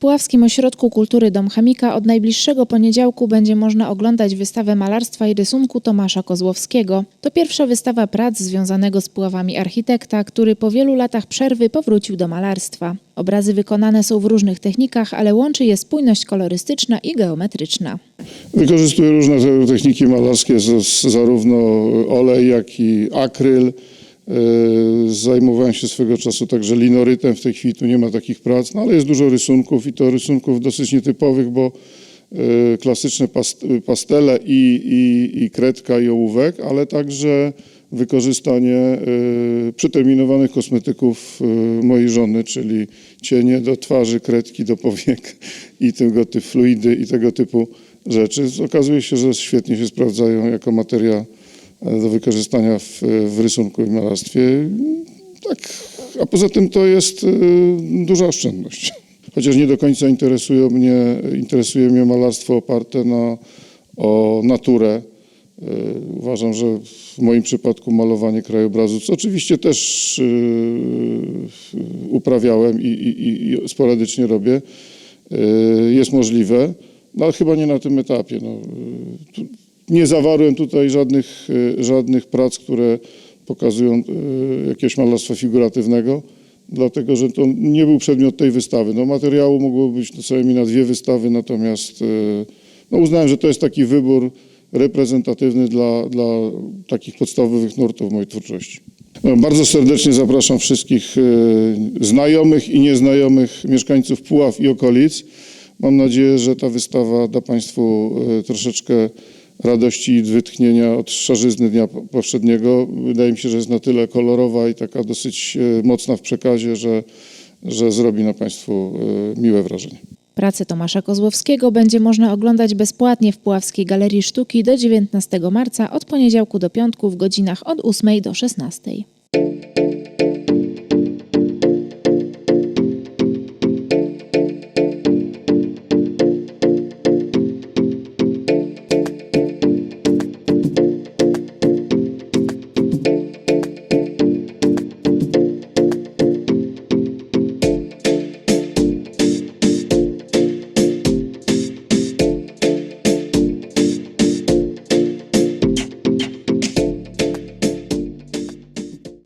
Puławskim Ośrodku Kultury Dom Chemika od najbliższego poniedziałku będzie można oglądać wystawę malarstwa i rysunku Tomasza Kozłowskiego. To pierwsza wystawa prac związanego z Puławami architekta, który po wielu latach przerwy powrócił do malarstwa. Obrazy wykonane są w różnych technikach, ale łączy je spójność kolorystyczna i geometryczna. Wykorzystuję różne te- techniki malarskie, zarówno olej, jak i akryl. Zajmowałem się swego czasu także linorytem, w tej chwili tu nie ma takich prac, no ale jest dużo rysunków i to rysunków dosyć nietypowych, bo e, klasyczne past- pastele i, i, i kredka i ołówek, ale także wykorzystanie e, przeterminowanych kosmetyków e, mojej żony, czyli cienie do twarzy, kredki do powiek i tego typu fluidy i tego typu rzeczy. Okazuje się, że świetnie się sprawdzają jako materia do wykorzystania w, w rysunku i malarstwie. Tak, a poza tym to jest e, duża oszczędność. Chociaż nie do końca interesują mnie, interesuje mnie malarstwo oparte na, o naturę. E, Uważam, że w moim przypadku malowanie krajobrazu, co oczywiście też e, uprawiałem i, i, i sporadycznie robię, jest możliwe, no ale chyba nie na tym etapie. No, nie zawarłem tutaj żadnych, żadnych prac, które pokazują e, jakieś malarstwo figuratywnego, dlatego że to nie był przedmiot tej wystawy. No, materiału mogło być co najmniej na dwie wystawy, natomiast e, no, uznałem, że to jest taki wybór reprezentatywny dla, dla takich podstawowych nurtów mojej twórczości. No, Bardzo serdecznie zapraszam wszystkich e, znajomych i nieznajomych mieszkańców Puław i okolic. Mam nadzieję, że ta wystawa da Państwu troszeczkę radości i wytchnienia od szarzyzny dnia po- poprzedniego. Wydaje mi się, że jest na tyle kolorowa i taka dosyć e, mocna w przekazie, że, że zrobi na Państwu e, miłe wrażenie. Pracę Tomasza Kozłowskiego będzie można oglądać bezpłatnie w Puławskiej Galerii Sztuki do 19 marca od poniedziałku do piątku w godzinach od 8 do 16.